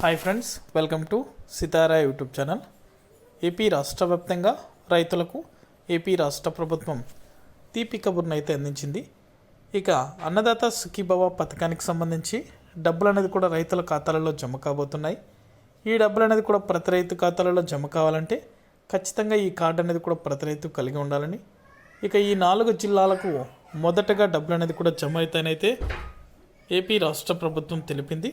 Hi friends welcome to Sitara YouTube channel AP రాష్ట్ర వ్యాప్తంగా రైతులకు ఏపీ రాష్ట్ర ప్రభుత్వం తీపి కబుర్ను అయితే అందించింది. ఇక అన్నదాత సుఖీభవ పథకానికి సంబంధించి డబ్బులు అనేది కూడా రైతుల ఖాతాలలో జమ కాబోతున్నాయి. ఈ డబ్బులు అనేది కూడా ప్రతి రైతు ఖాతాలలో జమ కావాలంటే ఖచ్చితంగా ఈ కార్డు అనేది కూడా ప్రతి రైతు కలిగి ఉండాలని. ఇక ఈ నాలుగు జిల్లాలకు మొదటగా డబ్బులు అనేది కూడా జమ అయితేనైతే ఏపీ రాష్ట్ర ప్రభుత్వం తెలిపింది.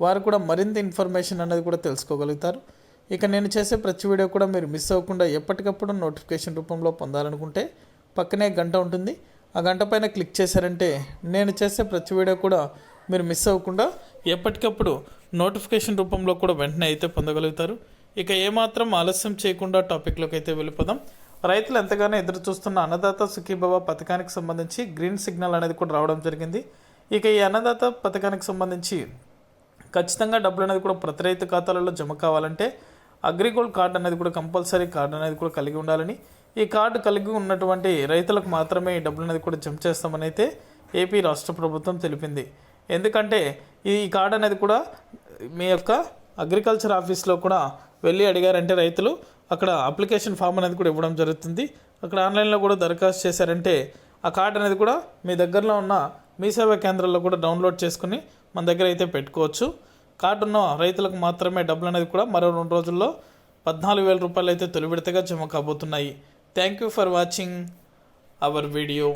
వారు కూడా మరింత ఇన్ఫర్మేషన్ అనేది కూడా తెలుసుకోగలుగుతారు. ఇక నేను చేసే ప్రతి వీడియో కూడా మీరు మిస్ అవ్వకుండా ఎప్పటికప్పుడు నోటిఫికేషన్ రూపంలో పొందాలనుకుంటే పక్కనే గంట ఉంటుంది. ఆ గంట పైన క్లిక్ చేశారంటే నేను చేసే ప్రతి వీడియో కూడా మీరు మిస్ అవ్వకుండా ఎప్పటికప్పుడు నోటిఫికేషన్ రూపంలో కూడా వెంటనే అయితే పొందగలుగుతారు. ఇక ఏమాత్రం ఆలస్యం చేయకుండా టాపిక్లోకి అయితే వెళ్ళిపోదాం. రైతులు ఎంతగానో ఎదురు చూస్తున్న అన్నదాత సుఖీభవ పథకానికి సంబంధించి గ్రీన్ సిగ్నల్ అనేది కూడా రావడం జరిగింది. ఇక ఈ అన్నదాత పథకానికి సంబంధించి ఖచ్చితంగా డబ్బులు అనేది కూడా ప్రతి రైతు ఖాతాలలో జమ కావాలంటే అగ్రిగోల్డ్ కార్డు అనేది కూడా కంపల్సరీ కార్డు అనేది కూడా కలిగి ఉండాలని. ఈ కార్డు కలిగి ఉన్నటువంటి రైతులకు మాత్రమే ఈ డబ్బులు అనేది కూడా జమ చేస్తామని అయితే ఏపీ రాష్ట్ర ప్రభుత్వం తెలిపింది. ఎందుకంటే ఈ కార్డు అనేది కూడా మీ యొక్క అగ్రికల్చర్ ఆఫీస్లో కూడా వెళ్ళి అడిగారంటే రైతులు అక్కడ అప్లికేషన్ ఫామ్ అనేది కూడా ఇవ్వడం జరుగుతుంది. అక్కడ ఆన్లైన్లో కూడా దరఖాస్తు చేశారంటే ఆ కార్డు అనేది కూడా మీ దగ్గరలో ఉన్న మీ సేవా కేంద్రాల్లో కూడా డౌన్లోడ్ చేసుకుని మన దగ్గర అయితే పెట్టుకోవచ్చు. కార్డు ఉన్న రైతులకు మాత్రమే డబ్బులు అనేది కూడా మరో రెండు రోజుల్లో పద్నాలుగు వేల రూపాయలు అయితే తొలి విడతగా జమ కాబోతున్నాయి. Thank you for watching our video